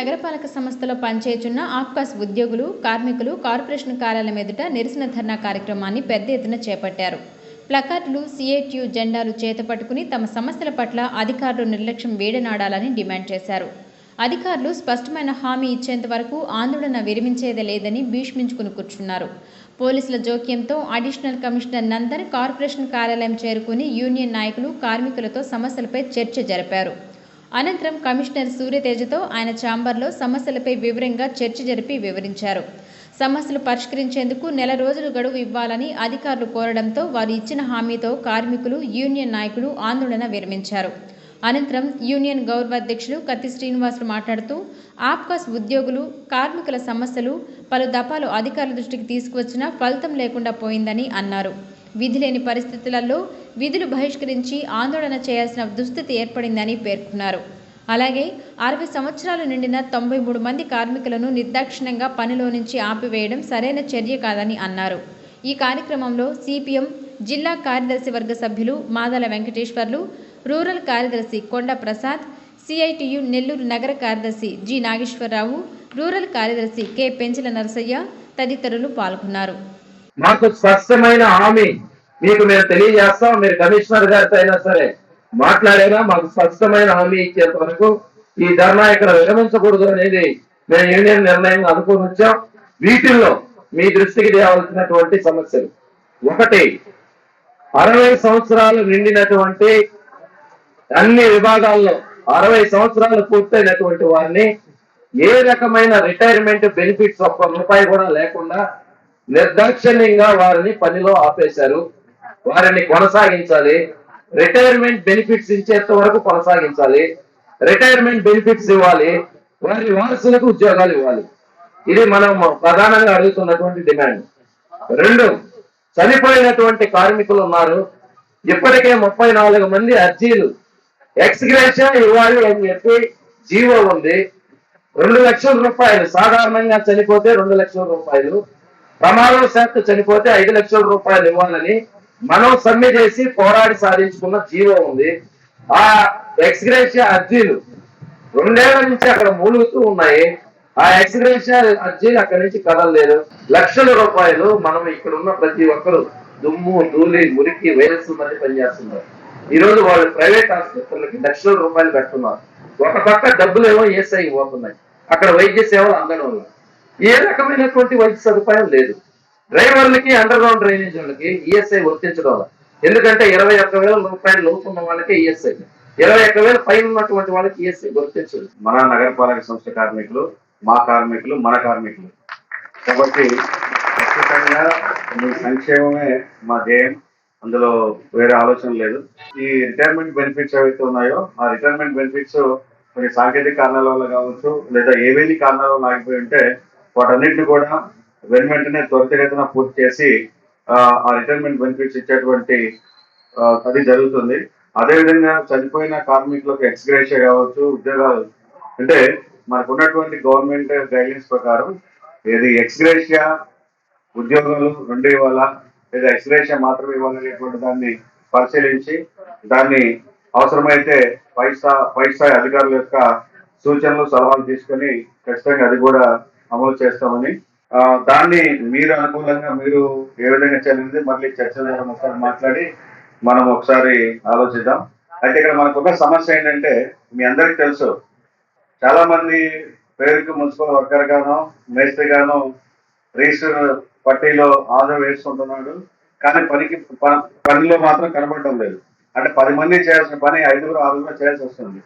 నగరపాలక సంస్థలో పనిచేయుచున్న ఆప్కాస్ ఉద్యోగులు కార్మికులు కార్పొరేషన్ కార్యాలయం ఎదుట నిరసన ధర్నా కార్యక్రమాన్ని పెద్ద ఎత్తున చేపట్టారు. ప్లకార్డులు సిఏట్యూ జెండాలు చేతపట్టుకుని తమ సమస్యల పట్ల అధికారులు నిర్లక్ష్యం వేడనాడాలని డిమాండ్ చేశారు. అధికారులు స్పష్టమైన హామీ ఇచ్చేంత వరకు ఆందోళన విరమించేదే లేదని భీష్మించుకుని కూర్చున్నారు. పోలీసుల జోక్యంతో అడిషనల్ కమిషనర్ నందన్ కార్పొరేషన్ కార్యాలయం చేరుకుని యూనియన్ నాయకులు కార్మికులతో సమస్యలపై చర్చ జరిపారు. అనంతరం కమిషనర్ సూర్యతేజతో ఆయన ఛాంబర్లో సమస్యలపై వివరంగా చర్చ జరిపి వివరించారు. సమస్యలు పరిష్కరించేందుకు నెల రోజులు గడువు ఇవ్వాలని అధికారులు కోరడంతో వారు ఇచ్చిన హామీతో కార్మికులు యూనియన్ నాయకులు ఆందోళన విరమించారు. అనంతరం యూనియన్ గౌరవ అధ్యక్షులు కత్తి శ్రీనివాసులు మాట్లాడుతూ ఆప్కాస్ ఉద్యోగులు కార్మికుల సమస్యలు పలు దఫాలు అధికారుల దృష్టికి తీసుకువచ్చినా ఫలితం లేకుండా పోయిందని అన్నారు. విధి లేని పరిస్థితులలో విధులు బహిష్కరించి ఆందోళన చేయాల్సిన దుస్థితి ఏర్పడిందని పేర్కొన్నారు. అలాగే అరవై సంవత్సరాలు నిండిన తొంభై మూడు మంది కార్మికులను నిర్దాక్షిణ్యంగా పనిలో నుంచి ఆపివేయడం సరైన చర్య కాదని అన్నారు. ఈ కార్యక్రమంలో సిపిఎం జిల్లా కార్యదర్శి వర్గ సభ్యులు మాదల వెంకటేశ్వర్లు రూరల్ కార్యదర్శి కొండ ప్రసాద్ సిఐటియు నెల్లూరు నగర కార్యదర్శి జి నాగేశ్వరరావు రూరల్ కార్యదర్శి కె పెంచల నరసయ్య తదితరులు పాల్గొన్నారు. మాకు స్పష్టమైన హామీ మీకు మేము తెలియజేస్తాం మీరు కమిషనర్ గారితో అయినా సరే మాట్లాడేనా మాకు స్పష్టమైన హామీ ఇచ్చేంత వరకు ఈ ధర్నా ఇక్కడ విరమించకూడదు అనేది మేము యూనియన్ నిర్ణయం అనుకుని వచ్చాం. వీటిల్లో మీ దృష్టికి తేవాల్సినటువంటి సమస్యలు. ఒకటి అరవై సంవత్సరాలు నిండినటువంటి అన్ని విభాగాల్లో అరవై సంవత్సరాలు పూర్తయినటువంటి వారిని ఏ రకమైన రిటైర్మెంట్ బెనిఫిట్స్ ఒక్క రూపాయి కూడా లేకుండా నిర్దాక్షిణ్యంగా వారిని పనిలో ఆపేశారు. వారిని కొనసాగించాలి. రిటైర్మెంట్ బెనిఫిట్స్ ఇచ్చేంత వరకు కొనసాగించాలి. రిటైర్మెంట్ బెనిఫిట్స్ ఇవ్వాలి. వారి వారసులకు ఉద్యోగాలు ఇవ్వాలి. ఇది మనం ప్రధానంగా అడుగుతున్నటువంటి డిమాండ్. రెండు చనిపోయినటువంటి కార్మికులు ఉన్నారు. ఇప్పటికే ముప్పై నాలుగు మంది అర్జీలు ఎక్స్గ్రేషన్ ఇవ్వాలి అని చెప్పి జీవో ఉంది. రెండు లక్షల రూపాయలు సాధారణంగా చనిపోతే రెండు లక్షల రూపాయలు ప్రమాదవశాత్తు చనిపోతే ఐదు లక్షల రూపాయలు ఇవ్వాలని మనం సమ్మె చేసి పోరాడి సాధించుకున్న జీవో ఉంది. ఆ ఎక్స్గ్రేషియా అర్జీలు రెండేళ్ళ నుంచి అక్కడ మూలుగుతూ ఉన్నాయి. ఆ ఎక్స్గ్రేషియా అర్జీలు అక్కడి నుంచి కదలలేదు. లక్షల రూపాయలు మనం ఇక్కడ ఉన్న ప్రతి ఒక్కరు దుమ్ము ధూళి మురికి వైరస్ మంది పనిచేస్తున్నారు. ఈ రోజు వాళ్ళు ప్రైవేట్ ఆసుపత్రులకి లక్షల రూపాయలు పెడుతున్నారు ఒక పక్క డబ్బులు ఏమో ఏసఐ పోతున్నాయి అక్కడ వైద్య సేవలు అందడం వల్ల ఏ రకమైనటువంటి వైద్య సదుపాయం లేదు. డ్రైవర్లకి అండర్ గ్రౌండ్ డ్రైనేజ్ వాళ్ళకి ఈఎస్ఐ వర్తించడం. వల్ల ఎందుకంటే ఇరవై ఒక్క వేల రూపాయలు లోపు ఉన్న వాళ్ళకి ఈఎస్ఐ ఇరవై ఒక్క వేల పైన ఉన్నటువంటి వాళ్ళకి ఈఎస్ఐ వర్తించదు. మన నగరపాలక సంస్థ కార్మికులు మా కార్మికులు మన కార్మికులు. కాబట్టి ఖచ్చితంగా మీ సంక్షేమమే మా ధ్యేయం. అందులో వేరే ఆలోచన లేదు. ఈ రిటైర్మెంట్ బెనిఫిట్స్ ఏవైతే ఉన్నాయో ఆ రిటైర్మెంట్ బెనిఫిట్స్ కొన్ని సాంకేతిక కారణాల వల్ల కావచ్చు లేదా ఏవేది కారణాల వల్ల ఆగిపోయి ఉంటే వాటన్నిటిని కూడా వెను వెంటనే త్వరితగతిన పూర్తి చేసి ఆ, రిటైర్మెంట్ బెనిఫిట్స్ ఇచ్చేటువంటి అది జరుగుతుంది. అదేవిధంగా చనిపోయిన కార్మికులకు ఎక్స్గ్రేషియా కావచ్చు ఉద్యోగాలు అంటే మనకు ఉన్నటువంటి గవర్నమెంట్ గైడ్లైన్స్ ప్రకారం ఏది ఎక్స్గ్రేషియా ఉద్యోగాలు రెండు ఇవ్వాలా లేదా ఎక్స్గ్రేషియా మాత్రమే ఇవ్వాలనేటువంటి దాన్ని పరిశీలించి దాన్ని అవసరమైతే పై స్థా పై స్థాయి అధికారుల యొక్క సూచనలు సలహాలు తీసుకొని ఖచ్చితంగా అది కూడా అమలు చేస్తామని దాన్ని మీరు అనుకూలంగా మీరు ఏ విధంగా చెల్లింది మళ్ళీ చర్చ ద్వారా ఒకసారి మాట్లాడి మనం ఒకసారి ఆలోచిద్దాం. అయితే ఇక్కడ మనకు ఒక సమస్య ఏంటంటే మీ అందరికి తెలుసు చాలా మంది పేరుకు మున్సిపల్ వర్కర్ గాను మేస్త్రి గాను రిజిస్టర్ పట్టీలో ఆధార్ వేసుకుంటున్నాడు కానీ పనికి పనిలో మాత్రం కనబడటం లేదు. అంటే పది మంది చేయాల్సిన పని ఐదుగురు ఆరుగురు చేయాల్సి వస్తుంది.